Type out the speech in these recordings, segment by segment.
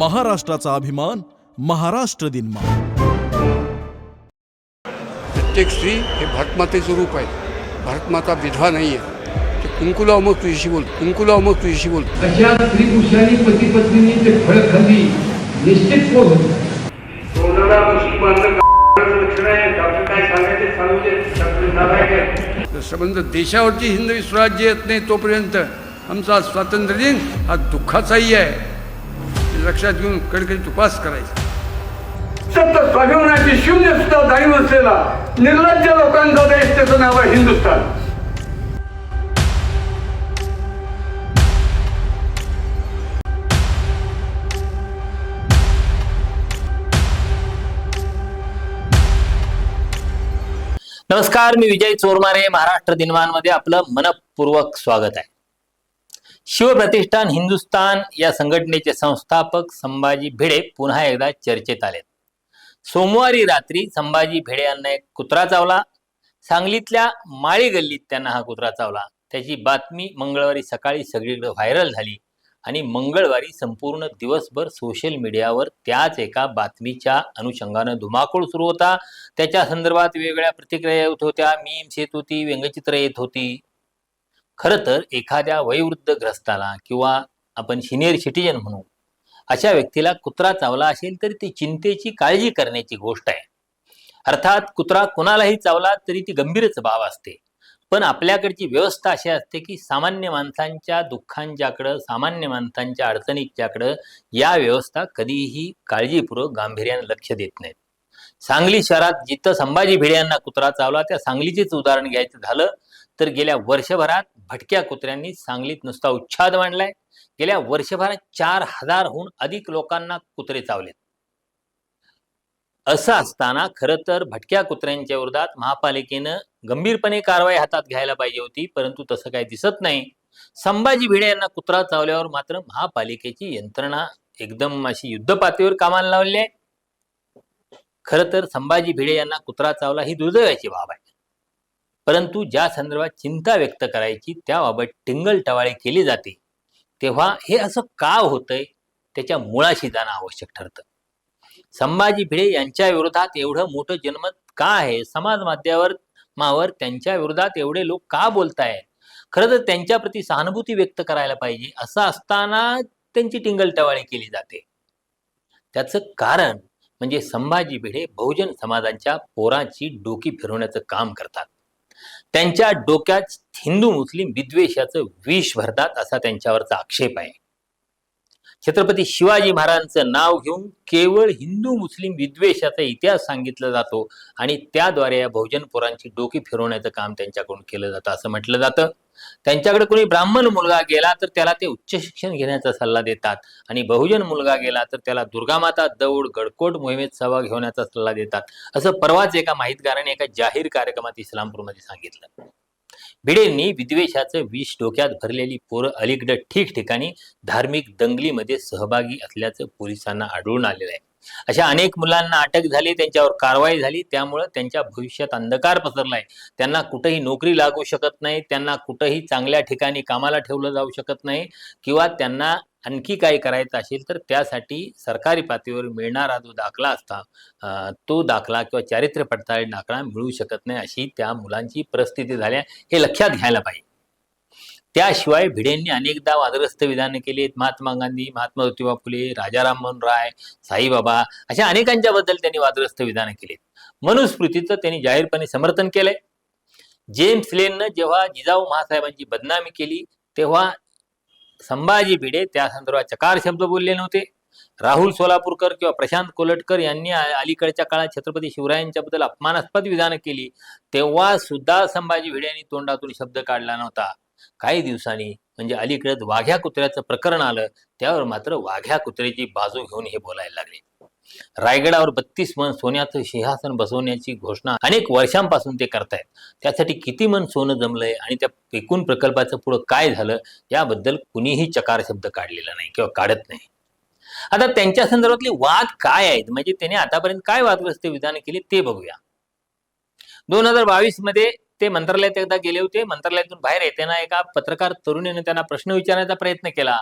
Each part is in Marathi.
महाराष्ट्राचा अभिमान महाराष्ट्र दिनमा प्रत्येक स्त्री हे भारतमातेचं रूप आहे. भारतमाता विधवा नाही आहे ते कुंकुलाव मग तुझ्याशी बोल कुंकुलाव मग तुझ्याशी बोल. अशा स्त्री पुरुषांनी पती पत्नींनी ते फळ खाल्ली. निश्चित पोट होतं. कोणाला मुस्लिम बांधलं लक्षण आहे. डॉक्टर काय सांगायचे सांगू दे. डॉक्टर नालायक आहे तर संबंध देशावरची हिंदवी स्वराज्य येत नाही तोपर्यंत आमचा स्वातंत्र्य दिन हा दुःखाचाही आहे. लक्षात घेऊन कडकडीत उपास करायचा. सत्य स्वाभिमानाची शून्य सुद्धा जाणीव असलेला निर्लज्ज लोकांचा देश त्याचं नाव आहे हिंदुस्थान. नमस्कार मी विजय चोरमारे महाराष्ट्र दिनमानमध्ये आपलं मनपूर्वक स्वागत आहे. शिवप्रतिष्ठान हिंदुस्थान या संघटनेचे संस्थापक संभाजी भिडे पुन्हा एकदा चर्चेत आलेत. सोमवारी रात्री संभाजी भिडे यांना एक कुत्रा चावला. सांगलीतल्या माळी गल्लीत त्यांना हा कुत्रा चावला. त्याची बातमी मंगळवारी सकाळी सगळीकडे व्हायरल झाली आणि मंगळवारी संपूर्ण दिवसभर सोशल मीडियावर त्याच एका बातमीच्या अनुषंगानं धुमाकूळ सुरू होता. त्याच्या संदर्भात वेगवेगळ्या प्रतिक्रिया येत होत्या. मीम्स येत होती व्यंगचित्र येत होती. खरं तर एखाद्या वयोवृद्ध ग्रस्ताला किंवा आपण सिनियर सिटीजन म्हणू अशा व्यक्तीला कुत्रा चावला असेल तर ती चिंतेची काळजी करण्याची गोष्ट आहे. अर्थात कुत्रा कोणालाही चावला तरी ती गंभीरच बाब असते. पण आपल्याकडची व्यवस्था अशी असते की सामान्य माणसांच्या दुःखांच्याकडं सामान्य माणसांच्या अडचणीच्याकडं या व्यवस्था कधीही काळजीपूर्वक गांभीर्याने लक्ष देत नाहीत. सांगली शहरात जिथं संभाजी भिडे यांना कुत्रा चावला त्या सांगलीचेच उदाहरण घ्यायचं झालं तर गेल्या वर्षभरात भटक्या कुत्र्यांनी सांगलीत नुसता उच्छाद मांडलाय. गेल्या वर्षभरात चार हजारहून अधिक लोकांना कुत्रे चावलेत. असं असताना खरं तर भटक्या कुत्र्यांच्या विरोधात महापालिकेनं गंभीरपणे कारवाई हातात घ्यायला पाहिजे होती परंतु तसं काही दिसत नाही. संभाजी भिडे यांना कुत्रा चावल्यावर मात्र महापालिकेची यंत्रणा एकदम अशी युद्धपातळीवर कामाला लावली आहे. खरं तर संभाजी भिडे यांना कुत्रा चावला ही दुर्दैवाची बाब आहे. परंतु ज्या संदर्भात चिंता व्यक्त करायची त्याबाबत टिंगल टवाळे केली जाते. तेव्हा हे असं का होतंय? त्याच्या मुळाशी जाणं आवश्यक ठरतं. संभाजी भिडे यांच्या विरोधात एवढं मोठं जनमत का आहे? समाज माध्यमावर मावर त्यांच्या विरोधात एवढे लोक का बोलतायत खरं तर त्यांच्याप्रती सहानुभूती व्यक्त करायला पाहिजे असं असताना त्यांची टिंगल टवाळी केली जाते. त्याचं कारण म्हणजे संभाजी भिडे बहुजन समाजाच्या पोरांची डोकी फिरवण्याचं काम करतात. त्यांच्या डोक्यात हिंदू मुस्लिम विद्वेषाचं विष भरतात असा त्यांच्यावरचा आक्षेप आहे. छत्रपती शिवाजी महाराजांचं नाव घेऊन केवळ हिंदू मुस्लिम विद्वेषाचा इतिहास सांगितला जातो आणि त्याद्वारे या बहुजन पुरांची डोकी फिरवण्याचं काम त्यांच्याकडून केलं जातं असं म्हटलं जातं. त्यांच्याकडे कोणी ब्राह्मण मुलगा गेला तर त्याला ते उच्च शिक्षण घेण्याचा सल्ला देतात आणि बहुजन मुलगा गेला तर त्याला दुर्गामाता दौड गडकोट मोहिमेत सहभाग घेण्याचा सल्ला देतात. असं परवाच एका माहितगाराने एका जाहीर कार्यक्रमात इस्लामपूरमध्ये सांगितलं. भिडेंनी विद्वेषाचं विष डोक्यात भरलेली पोरं अलीकडं ठिकठिकाणी धार्मिक दंगलीमध्ये सहभागी असल्याचं पोलिसांना आढळून आलेलं आहे. अशा अनेक मुलांना अटक झाली त्यांच्यावर कारवाई झाली त्यामुळं त्यांच्या भविष्यात अंधकार पसरलाय. त्यांना कुठेही नोकरी लागू शकत नाही त्यांना कुठेही चांगल्या ठिकाणी कामाला ठेवलं जाऊ शकत नाही किंवा त्यांना आणखी काही करायचं असेल तर त्यासाठी सरकारी पातळीवर मिळणारा जो दाखला असता तो दाखला किंवा चारित्र्य पडताळी दाखला मिळू शकत नाही अशी त्या मुलांची परिस्थिती झाल्या हे लक्षात घ्यायला पाहिजे. त्याशिवाय भिडेंनी अनेकदा वादग्रस्त विधानं केली आहेत. महात्मा गांधी महात्मा ज्योतिबा फुले राजा राममोहन राय साईबाबा अशा अनेकांच्या बद्दल त्यांनी वादग्रस्त विधानं केलीत मनुस्मृतीचं त्यांनी जाहीरपणे समर्थन केलंय. जेम्स लेननं जेव्हा जिजाऊ महासाहेबांची बदनामी केली तेव्हा संभाजी भिडे त्या संदर्भात चकार शब्द बोलले नव्हते. राहुल सोलापूरकर किंवा प्रशांत कोलटकर यांनी अलीकडच्या काळात छत्रपती शिवरायांच्या बद्दल अपमानास्पद विधानं केली तेव्हा सुद्धा संभाजी भिडे यांनी तोंडातून शब्द काढला नव्हता. काही दिवसांनी म्हणजे अलीकडे वाघ्या कुत्र्याचं प्रकरण आलं त्यावर मात्र वाघ्या कुत्र्याची बाजू घेऊन हे बोलायला लागले. रायगडावर बत्तीस मन सोन्याचं सिंहासन बसवण्याची घोषणा अनेक वर्षांपासून ते करतायत. त्यासाठी किती मन सोनं जमलंय आणि त्या एकूण प्रकल्पाचं पुढं काय झालं याबद्दल कुणीही चकार शब्द काढलेला नाही किंवा काढत नाही. आता त्यांच्या संदर्भातले वाद काय आहेत? म्हणजे त्याने आतापर्यंत काय वादग्रस्त विधान केली ते बघूया. दोन हजार बावीसमध्ये ते मंत्रालयात एकदा गेले होते. मंत्रालयातून बाहेर येताना एका पत्रकार तरुणीने त्यांना प्रश्न विचारण्याचा प्रयत्न केला.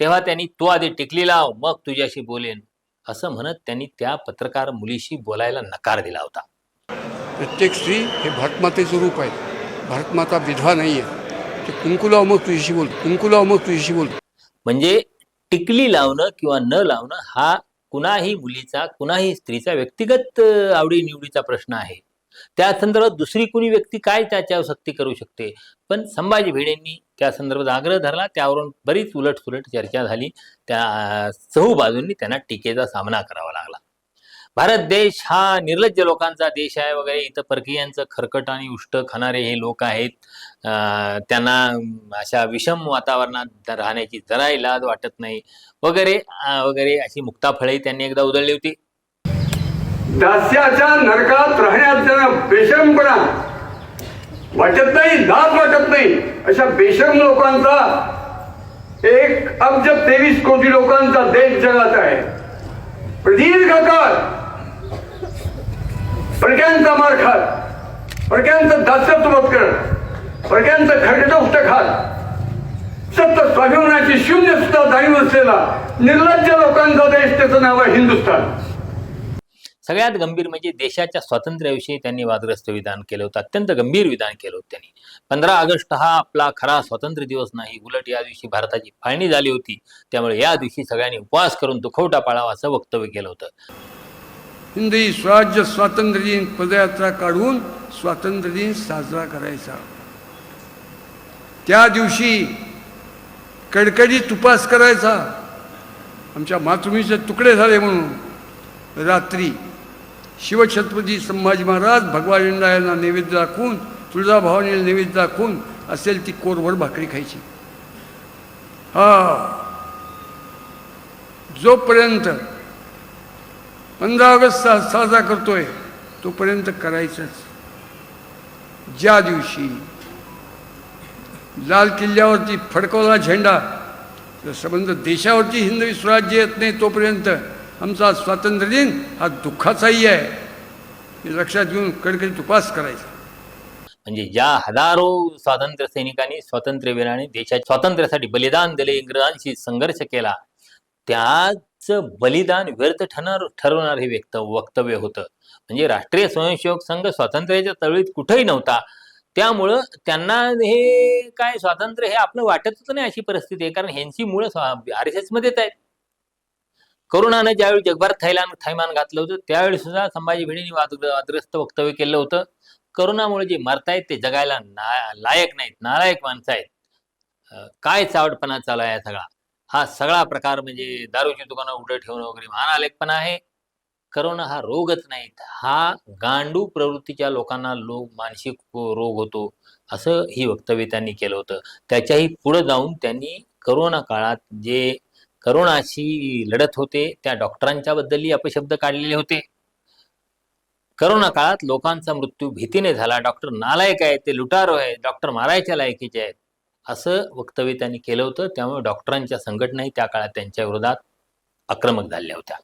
तेव्हा त्यांनी तू आधी टिकली लाव मग तुझ्याशी बोलेन. असं म्हणत त्यांनी त्या पत्रकार मुलीशी बोलायला नकार दिला होता. प्रत्येक स्त्री हे भारतमातेचं रूप आहे. भारतमाता विधवा नाही आहे ते कुंकू लाव मग तुझ्याशी बोल कुंकू लाव मग तुझ्याशी बोल म्हणजे टिकली लावणं किंवा न लावणं हा कुणाही मुलीचा कुणाही स्त्रीचा व्यक्तिगत आवडीनिवडीचा प्रश्न आहे. त्या संदर्भात दुसरी कुणी व्यक्ती काय त्याच्यावर सक्ती करू शकते? पण संभाजी भिडेंनी त्या संदर्भात आग्रह धरला. त्यावरून बरीच उलटसुलट चर्चा झाली. त्या चहू बाजूंनी त्यांना टीकेचा सामना करावा लागला. भारत देश हा निर्लज्ज लोकांचा देश आहे वगैरे. इथं परकीयांचं खरकट आणि उष्ट खाणारे हे लोक आहेत. त्यांना अशा विषम वातावरणात राहण्याची जराही लाज वाटत नाही. वगैरे वगैरे अशी मुक्ताफळही त्यांनी एकदा उधळली होती. दास्याच्या नरकात राहण्यात त्यांना बेशरमपणा वाटत नाही लाज वाटत नाही. अशा बेशम लोकांचा एक अब्ज तेवीस कोटी लोकांचा देश जगात आहे. प्रदीर्घ काळ परक्यांचा मार खात परक्यांचं दास्यत्व कर परक्यांचं खरकटोष्ट खात सत्य स्वाभिमानाची शून्य सुद्धा जाणीव असलेला निर्लज्ज लोकांचा देश त्याचं नाव आहे हिंदुस्थान सगळ्यात गंभीर म्हणजे देशाच्या स्वातंत्र्याविषयी त्यांनी वादग्रस्त विधान केलं होतं अत्यंत गंभीर विधान केलं होतं त्यांनी. पंधरा ऑगस्ट हा आपला खरा स्वातंत्र्य दिवस नाही उलट या दिवशी भारताची फाळणी झाली होती त्यामुळे या दिवशी सगळ्यांनी उपवास करून दुखवटा पाळावा असं वक्तव्य केलं होतं. हिंदी स्वराज्य स्वातंत्र्य दिन पदयात्रा काढून स्वातंत्र्य दिन साजरा करायचा. त्या दिवशी कडकडीत उपास करायचा. आमच्या मातृभूमीचे तुकडे झाले म्हणून रात्री शिवछत्रपती संभाजी महाराज भगवान यांना नैवेद्य दाखवून तुळजाभवानीला नैवेद्य दाखवून असेल ती कोरभर भाकरी खायची. हा. जोपर्यंत पंधरा ऑगस्ट सा साजरा करतोय तोपर्यंत करायचंच. ज्या दिवशी लाल किल्ल्यावरती फडकवला झेंडा तर संबंध देशावरती हिंदवी स्वराज्य येत नाही तोपर्यंत आमचा स्वातंत्र्य दिन हा दुःखाचाही आहे. हे लक्षात घेऊन कडकडीत उपास करायचा. म्हणजे ज्या हजारो स्वातंत्र्य सैनिकांनी स्वातंत्र्यवीरांनी देशाच्या स्वातंत्र्यासाठी बलिदान दिले इंग्रजांशी संघर्ष केला. त्याच बलिदान व्यर्थ ठरणार ठरवणार हे व्यक्त वक्तव्य होतं. म्हणजे राष्ट्रीय स्वयंसेवक संघ स्वातंत्र्याच्या तळीत कुठेही नव्हता. त्यामुळं त्यांना हे काय स्वातंत्र्य हे आपलं वाटतच नाही अशी परिस्थिती आहे. कारण ह्यांची मुळं आर एस एसमध्येच आहेत. करुणानं ज्यावेळी जगभरात थैलान थैमान घातलं होतं त्यावेळी सुद्धा संभाजी भिडेंनी वादग्रस्त वक्तव्य केलं होतं. करुणामुळे जे मरतायत ते जगायला लायक नाहीत नालायक माणसं आहेत. काय चावटपणा चालू आहे सगळा? हा सगळा प्रकार म्हणजे दारूची दुकानं उघडं ठेवणं वगैरे महानालेखपणा आहे. करोना हा रोगच नाहीत. हा गांडू प्रवृत्तीच्या लोकांना लोक मानसिक रोग होतो असं ही वक्तव्य त्यांनी केलं होतं. त्याच्याही पुढे जाऊन त्यांनी करोना काळात जे करोनाशी लढत होते. त्या डॉक्टरांच्या बद्दलही अपशब्द काढलेले होते. करोना काळात लोकांचा मृत्यू भीतीने झाला. डॉक्टर नालायक आहेत ते लुटारो आहेत डॉक्टर मारायच्या लायकीचे आहेत. असं वक्तव्य त्यांनी केलं होतं. त्यामुळे डॉक्टरांच्या संघटनाही त्या काळात त्यांच्या विरोधात आक्रमक झाल्या होत्या.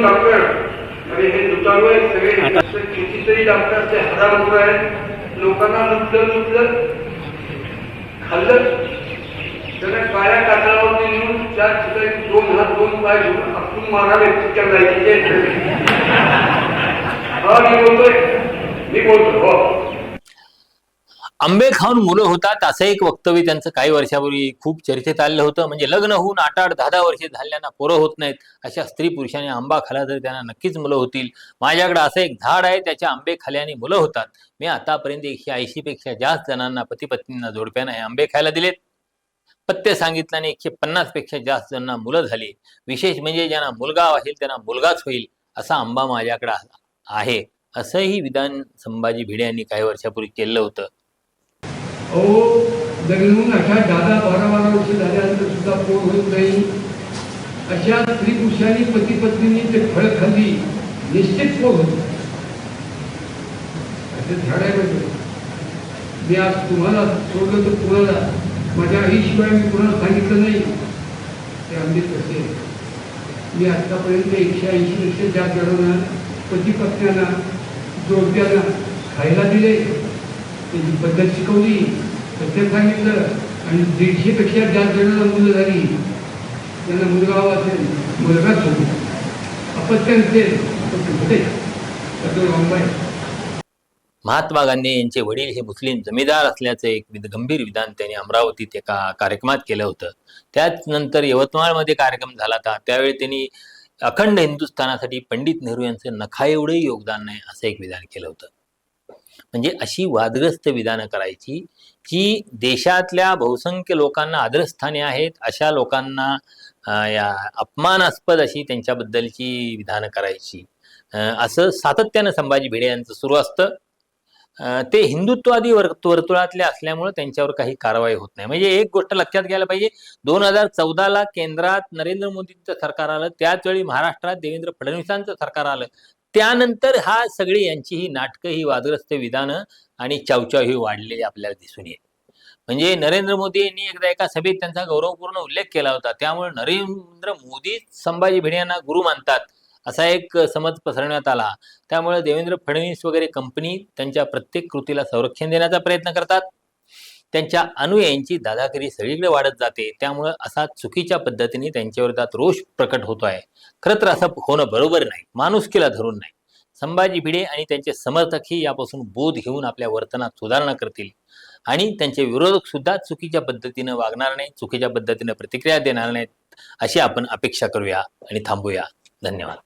डॉक्टर काय सांगायचे सांगू दे डॉक्टर नालायक आहे हा. दुचारू आहेत सगळे कितीतरी डॉक्टर ते हजार आहेत. लोकांना लुटलं लुटलं खाल्लं त्याला काळ्या कातळावरती नेऊन चार ठिकाणी दोन हात दोन पाय घेऊन आपण मारावे मी बोलतोय. मी बोलतो हो. आंबे खाऊन मुलं होतात असं एक वक्तव्य त्यांचं काही वर्षापूर्वी खूप चर्चेत आलेलं होतं. म्हणजे लग्न होऊन आठ आठ दहा दहा वर्षे झाल्यांना पोरं होत नाहीत. अशा स्त्री पुरुषांनी आंबा खाला तर त्यांना नक्कीच मुलं होतील. माझ्याकडे असं एक झाड आहे त्याच्या आंबे खाल्याने मुलं होतात. मी आतापर्यंत एकशे ऐंशी पेक्षा जास्त जणांना पती पत्नींना जोडप्यानं हे आंबे खायला दिलेत. पत्ते सांगितल्याने एकशे पन्नासपेक्षा जास्त जणांना मुलं झाली. विशेष म्हणजे ज्यांना मुलगा असेल त्यांना मुलगाच होईल असा आंबा माझ्याकडे आहे. असंही विधान संभाजी भिडे यांनी काही वर्षापूर्वी केलं होतं. अहो लग्न होऊन अठरा दहा बारा बारा वर्ष झाल्यानंतर सुद्धा पोट होत नाही. अशा स्त्री पुरुषांनी पती पत्नींनी ते फळ खाल्ली. निश्चित पोट होत. असे झाड आहे मी आज तुम्हाला सोडलं तर कुणाला माझ्या आईशिवाय मी कुणाला सांगितलं नाही. ते आम्ही कसे मी आतापर्यंत एकशे ऐंशी पेक्षा ज्या जणांना पती पत्न्यांना जोडप्यांना खायला दिले. त्याची पद्धत शिकवली. सत्य सांगितलं आणि दीडशेपेक्षा जास्त जणांना मुलं झाली. त्यांना मुलगा हवा असेल मुलगा सोडू अपत्य नसेल महात्मा गांधी यांचे वडील हे मुस्लिम जमीदार असल्याचं एक गंभीर विधान त्यांनी अमरावतीत एका कार्यक्रमात केलं होतं. त्याच नंतर यवतमाळमध्ये कार्यक्रम झाला होता. त्यावेळी त्यांनी अखंड हिंदुस्थानासाठी पंडित नेहरू यांचं नखा एवढंही योगदान नाही असं एक विधान केलं होतं. म्हणजे अशी वादग्रस्त विधानं करायची जी देशातल्या बहुसंख्य लोकांना आदरस्थाने आहेत अशा लोकांना या अपमानास्पद अशी त्यांच्याबद्दलची विधानं करायची. असं सातत्यानं संभाजी भिडे यांचं सुरू असतं. ते हिंदुत्ववादी वर्तुळातले असल्यामुळे त्यांच्यावर काही कारवाई होत नाही. म्हणजे एक गोष्ट लक्षात घ्यायला पाहिजे दोन हजार चौदाला केंद्रात नरेंद्र मोदींचं सरकार आलं त्याच वेळी महाराष्ट्रात देवेंद्र फडणवीसांचं सरकार आलं. त्यानंतर हा सगळी यांची ही नाटकं ही वादग्रस्त विधानं आणि चावचाव ही वाढलेली आपल्याला दिसून येते म्हणजे नरेंद्र मोदी यांनी एकदा एका सभेत त्यांचा गौरवपूर्ण उल्लेख केला होता. त्यामुळे नरेंद्र मोदी संभाजी भिडे यांना गुरु मानतात असा एक समज पसरवण्यात आला. त्यामुळे देवेंद्र फडणवीस वगैरे कंपनी त्यांच्या प्रत्येक कृतीला संरक्षण देण्याचा प्रयत्न करतात. त्यांच्या अनुयायांची दादागिरी सगळीकडे वाढत जाते. त्यामुळं असा चुकीच्या पद्धतीने त्यांच्याविरोधात रोष प्रकट होतो आहे. खरं तर असं होणं बरोबर नाही. माणुसकीला धरून नाही. संभाजी भिडे आणि त्यांचे समर्थकही यापासून बोध घेऊन आपल्या वर्तनात सुधारणा करतील. आणि त्यांचे विरोधक सुद्धा चुकीच्या पद्धतीनं वागणार नाही चुकीच्या पद्धतीनं प्रतिक्रिया देणार नाहीत अशी आपण अपेक्षा करूया आणि थांबूया. धन्यवाद.